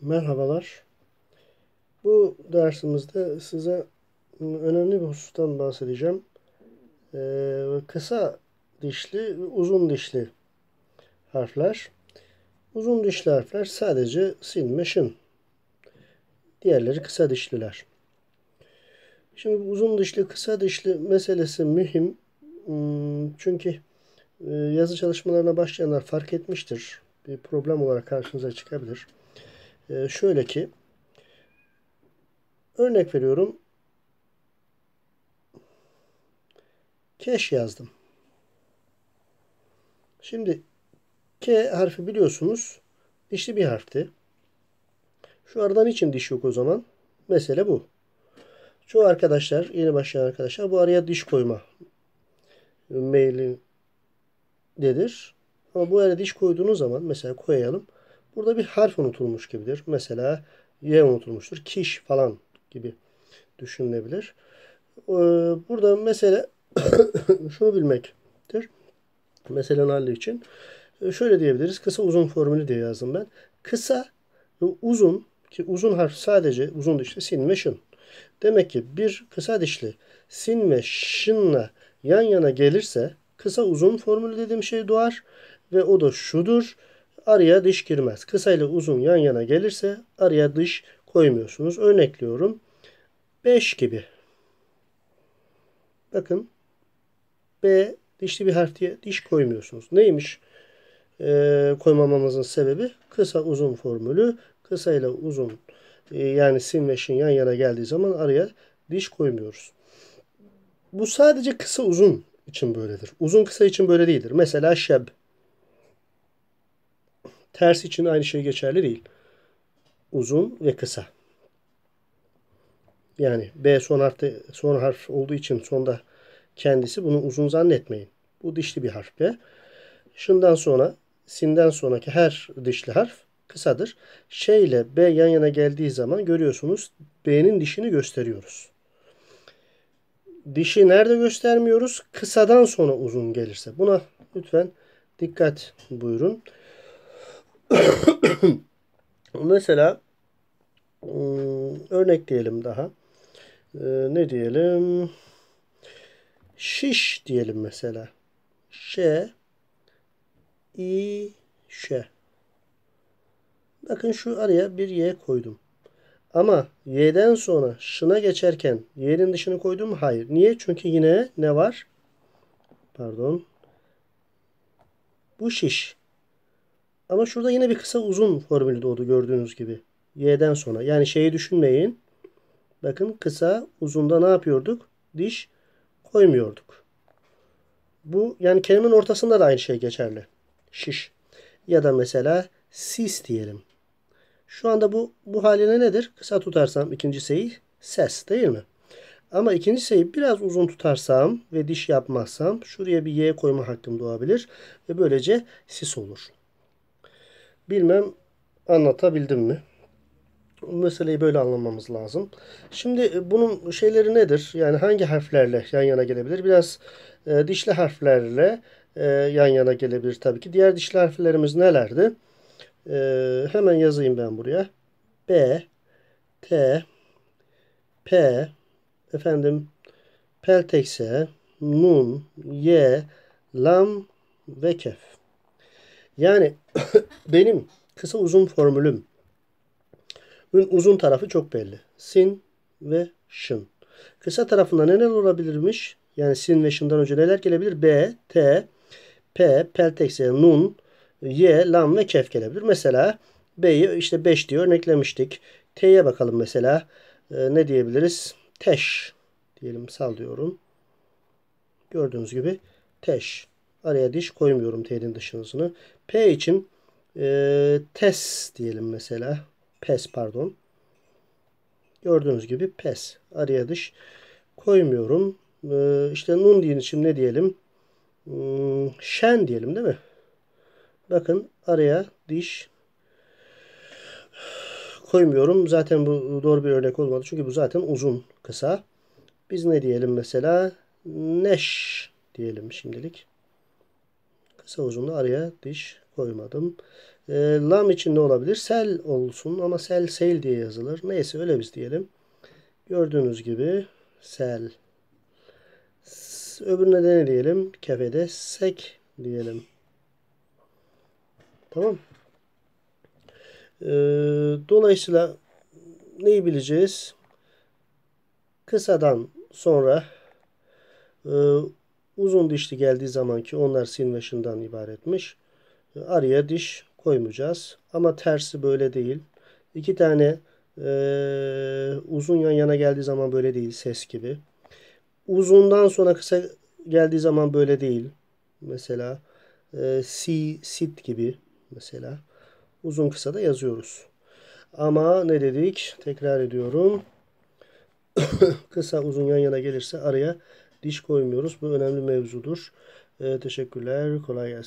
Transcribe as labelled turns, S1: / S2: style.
S1: Merhabalar. Bu dersimizde size önemli bir husustan bahsedeceğim. Ee, kısa dişli ve uzun dişli harfler. Uzun dişli harfler sadece sin ve şın. Diğerleri kısa dişliler. Şimdi uzun dişli, kısa dişli meselesi mühim. Hmm, çünkü e, yazı çalışmalarına başlayanlar fark etmiştir. Bir problem olarak karşınıza çıkabilir. Ee, şöyle ki örnek veriyorum keş yazdım. Şimdi K harfi biliyorsunuz dişli bir harfti. Şu aradan için diş yok o zaman? Mesele bu. Çoğu arkadaşlar, yeni başlayan arkadaşlar bu araya diş koyma maili dedir. Ama bu araya diş koyduğunuz zaman mesela koyalım. Burada bir harf unutulmuş gibidir. Mesela Y unutulmuştur. Kiş falan gibi düşünülebilir. Ee, burada mesele şunu bilmektir. Meselenin halli için. Ee, şöyle diyebiliriz. Kısa uzun formülü diye yazdım ben. Kısa ve uzun ki uzun harf sadece uzun dişli sin ve şın. Demek ki bir kısa dişli sin ve şınla yan yana gelirse kısa uzun formülü dediğim şey doğar ve o da şudur. Araya diş girmez. Kısa ile uzun yan yana gelirse araya diş koymuyorsunuz. Örnekliyorum. 5 gibi. Bakın B dişli bir harf diye diş koymuyorsunuz. Neymiş ee, koymamamızın sebebi? Kısa uzun formülü. Kısa ile uzun e, yani sin ve şin yan yana geldiği zaman araya diş koymuyoruz. Bu sadece kısa uzun için böyledir. Uzun kısa için böyle değildir. Mesela şeb. Ters için aynı şey geçerli değil. Uzun ve kısa. Yani B son harfte son harf olduğu için sonda kendisi bunu uzun zannetmeyin. Bu dişli bir harf B. Şundan sonra sinden sonraki her dişli harf kısadır. Ş ile B yan yana geldiği zaman görüyorsunuz B'nin dişini gösteriyoruz. Dişi nerede göstermiyoruz? Kısadan sonra uzun gelirse. Buna lütfen dikkat buyurun. Mesela hmm, örnek diyelim daha. Ee, ne diyelim? Şiş diyelim mesela. Ş i ş. Bakın şu araya bir y koydum. Ama y'den sonra şına geçerken y'nin dışını koydum? Hayır. Niye? Çünkü yine ne var? Pardon. Bu şiş. Ama şurada yine bir kısa uzun formülü doğdu gördüğünüz gibi. Y'den sonra. Yani şeyi düşünmeyin. Bakın kısa uzunda ne yapıyorduk? Diş koymuyorduk. Bu yani kelimenin ortasında da aynı şey geçerli. Şiş. Ya da mesela sis diyelim. Şu anda bu bu haline nedir? Kısa tutarsam ikinci sayı ses değil mi? Ama ikinci sayı biraz uzun tutarsam ve diş yapmazsam şuraya bir y koyma hakkım doğabilir. Ve böylece sis olur. Bilmem anlatabildim mi? Meseleyi böyle anlamamız lazım. Şimdi e, bunun şeyleri nedir? Yani hangi harflerle yan yana gelebilir? Biraz e, dişli harflerle e, yan yana gelebilir tabii ki. Diğer dişli harflerimiz nelerdi? E, hemen yazayım ben buraya. B, T, P, efendim peltekse, nun, y, lam ve kef. Yani benim kısa uzun formülüm uzun tarafı çok belli. Sin ve şın. Kısa tarafında neler olabilirmiş? Yani sin ve şından önce neler gelebilir? B, T, P, peltekse, nun, Y, lam ve kef gelebilir. Mesela B'yi işte 5 diye örneklemiştik. T'ye bakalım mesela. Ee, ne diyebiliriz? Teş diyelim sallıyorum. Gördüğünüz gibi teş. Araya diş koymuyorum T'nin dışınızını. P için e, tes diyelim mesela. Pes pardon. Gördüğünüz gibi pes. Araya dış koymuyorum. E, işte nun diyin için ne diyelim? Hmm, şen diyelim değil mi? Bakın araya diş koymuyorum. Zaten bu doğru bir örnek olmadı. Çünkü bu zaten uzun, kısa. Biz ne diyelim mesela? Neş diyelim şimdilik. Uzunlu araya diş koymadım. E, lam için ne olabilir? Sel olsun ama sel sel diye yazılır. Neyse öyle biz diyelim. Gördüğünüz gibi sel. S- Öbürüne de ne diyelim? Kefede sek diyelim. Tamam. Ee, dolayısıyla neyi bileceğiz? Kısadan sonra e, uzun dişli geldiği zaman ki onlar sin ve şından ibaretmiş. Araya diş koymayacağız. Ama tersi böyle değil. İki tane e, uzun yan yana geldiği zaman böyle değil ses gibi. Uzundan sonra kısa geldiği zaman böyle değil. Mesela e, si, sit gibi mesela. Uzun kısa da yazıyoruz. Ama ne dedik? Tekrar ediyorum. kısa uzun yan yana gelirse araya diş koymuyoruz. Bu önemli mevzudur. E, teşekkürler. Kolay gelsin.